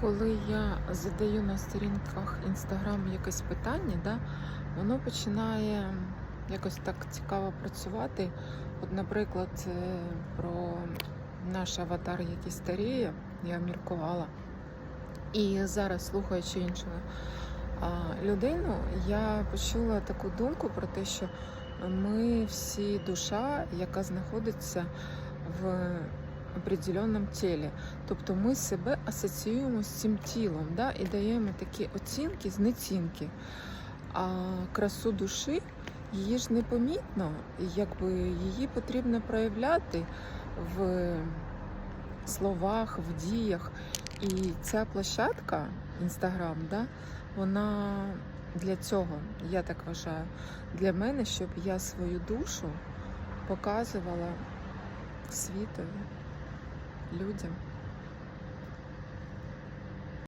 Коли я задаю на сторінках Інстаграм якесь питання, да, воно починає якось так цікаво працювати. От, наприклад, е, про наш аватар, який старіє, я міркувала. І зараз, слухаючи іншу людину, я почула таку думку про те, що ми всі душа, яка знаходиться в определеному тілі. Тобто ми себе асоціюємо з цим тілом да, і даємо такі оцінки, знецінки. А красу душі її ж непомітно, якби її потрібно проявляти в словах, в діях. І ця площадка, Інстаграм, да, вона для цього, я так вважаю, для мене, щоб я свою душу показувала світові, людям.